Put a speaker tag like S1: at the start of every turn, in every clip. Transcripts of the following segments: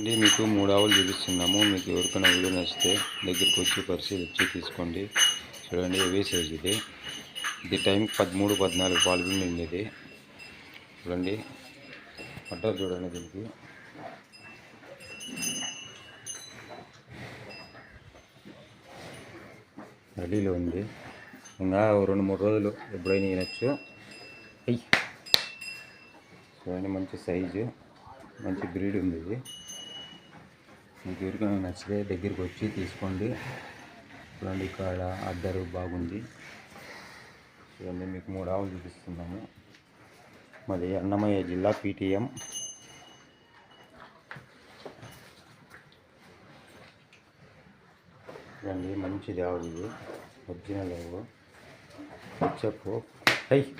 S1: అండి మీకు మూడు ఆవులు చూపిస్తున్నాము. మీకు ఎవరికైనా వీడియో నచ్చితే దగ్గరికి వచ్చి పరిశీలించి తీసుకోండి. చూడండి ఇవే సైజ్ ఇది. ఇది టైం పదమూడు పద్నాలుగు పాలు ఉంది ఇది. చూడండి అడ్డారు చూడండి దీనికి. రెడీలో ఉంది. ఇంకా రెండు మూడు రోజులు ఎప్పుడైనా వినొచ్చు చూడండి మంచి సైజు మంచి బ్రీడ్ ఉంది ఇది. మీకు ఎవరికైనా నచ్చితే దగ్గరికి వచ్చి తీసుకోండి. చూడండి ఇక్కడ అద్దరు బాగుంది. చూడండి మీకు మూడు ఆవులు చూపిస్తున్నాము. మాది అన్నమయ్య జిల్లా పీటీఎం. చూడండి మంచిది ఆవులు ఇది. ఒరిజినల్ ఆవు. చెప్పు. అయ్యి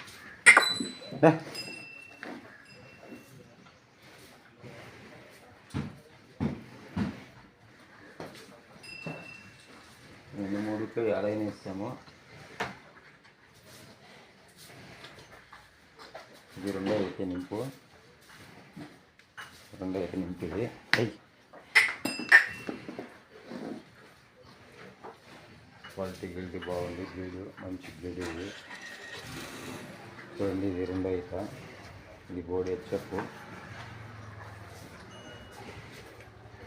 S1: రెండు మూడుతో ఏడైనా ఇస్తాము ఇది రెండో అయితే నింపు. రెండో అయితే నింపిది. అయ్యి క్వాలిటీ గిల్టీ బాగుంది బ్రీడ్ మంచి బ్రీడ్ ఇది. చూడండి ఇది రెండో ఈత ఇది బోర్డు హెచ్ఎఫ్.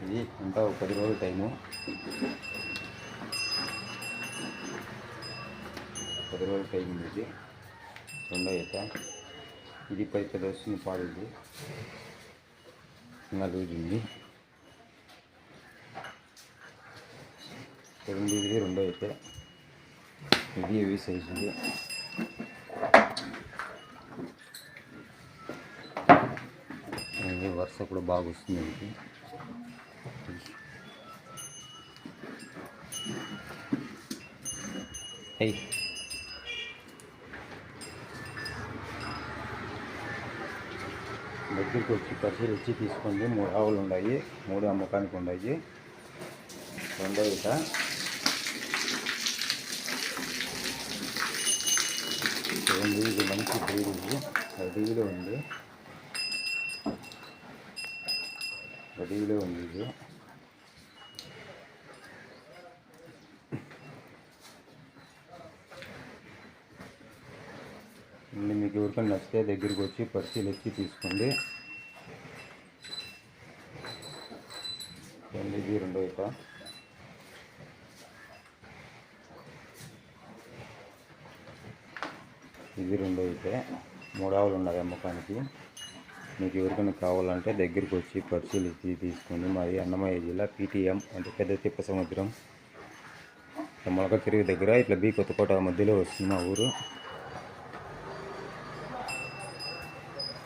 S1: ఇది అంతా ఒక పది రోజుల టైము. పది రోజుల టైం ఇది రెండో ఈత ఇది పది పది వస్తుంది పాలు ఇది ఇంకా లూజ్ ఉంది. చూడండి ఇది రెండో అయితే ఇది ఇవి సైజు ఇది వరుస కూడా బాగా వస్తుంది ఇది Hey. దగ్గరికి వచ్చి పరిశీలించి తీసుకోండి మూడు ఆవులు ఉన్నాయి మూడు అమ్మకానికి ఉన్నాయి రెండో ఇట చూడండి ఇది మంచి బ్రీడ్ ఇది రెడీలో ఉంది రెడీలో ఉంది ఇది మీకు ఎవరికైనా నచ్చితే దగ్గరికి వచ్చి పరిశీలించి తీసుకోండి. ఇది రెండో ఇట ఇది రెండో అయితే మూడావులు ఆవులు ఉన్నాయి అమ్మకానికి. మీకు ఎవరికైనా కావాలంటే దగ్గరికి వచ్చి పరిశీలించి తీసుకోండి. మాది అన్నమయ్య జిల్లా పీటీఎం అంటే పెద్ద తిప్ప సముద్రం. మొలక తిరిగి దగ్గర ఇట్లా బీ కొత్తకోట మధ్యలో వస్తుంది మా ఊరు.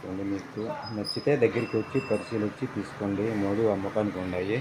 S1: చూడండి మీకు నచ్చితే దగ్గరికి వచ్చి పరిశీలించి తీసుకోండి. మూడు అమ్మకానికి ఉన్నాయి.